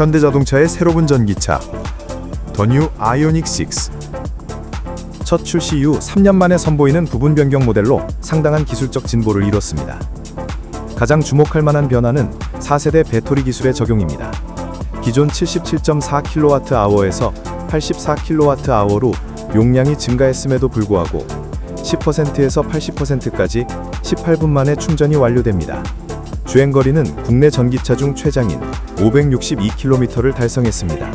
현대자동차의 새로운 전기차 더 뉴 아이오닉 6. 첫 출시 이후 3년 만에 선보이는 부분 변경 모델로 상당한 기술적 진보를 이뤘습니다. 가장 주목할 만한 변화는 4세대 배터리 기술의 적용입니다. 기존 77.4kWh에서 84kWh로 용량이 증가했음에도 불구하고 10%에서 80%까지 18분 만에 충전이 완료됩니다. 주행거리는 국내 전기차 중 최장인 562km를 달성했습니다.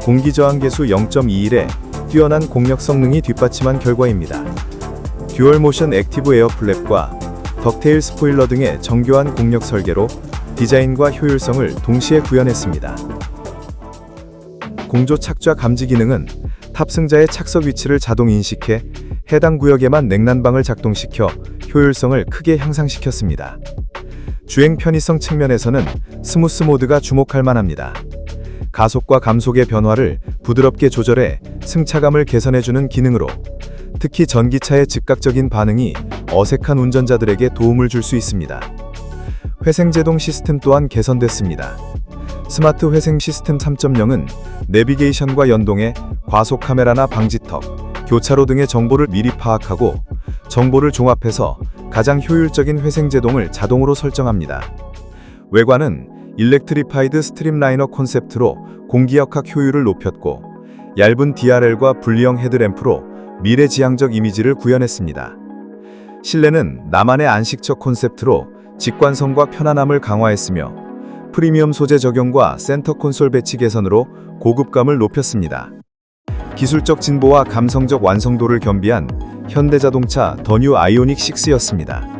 공기저항 계수 0.21에 뛰어난 공력 성능이 뒷받침한 결과입니다. 듀얼 모션 액티브 에어 플랩과 덕테일 스포일러 등의 정교한 공력 설계로 디자인과 효율성을 동시에 구현했습니다. 공조 착좌 감지 기능은 탑승자의 착석 위치를 자동 인식해 해당 구역에만 냉난방을 작동시켜 효율성을 크게 향상시켰습니다. 주행 편의성 측면에서는 스무스 모드가 주목할 만합니다. 가속과 감속의 변화를 부드럽게 조절해 승차감을 개선해주는 기능으로 특히 전기차의 즉각적인 반응이 어색한 운전자들에게 도움을 줄 수 있습니다. 회생제동 시스템 또한 개선됐습니다. 스마트 회생 시스템 3.0은 내비게이션과 연동해 과속 카메라나 방지턱, 교차로 등의 정보를 미리 파악하고 정보를 종합해서 가장 효율적인 회생제동을 자동으로 설정합니다. 외관은 일렉트리파이드 스트림라이너 콘셉트로 공기역학 효율을 높였고 얇은 DRL과 분리형 헤드램프로 미래지향적 이미지를 구현했습니다. 실내는 나만의 안식처 콘셉트로 직관성과 편안함을 강화했으며 프리미엄 소재 적용과 센터 콘솔 배치 개선으로 고급감을 높였습니다. 기술적 진보와 감성적 완성도를 겸비한 현대자동차 더뉴 아이오닉 6였습니다.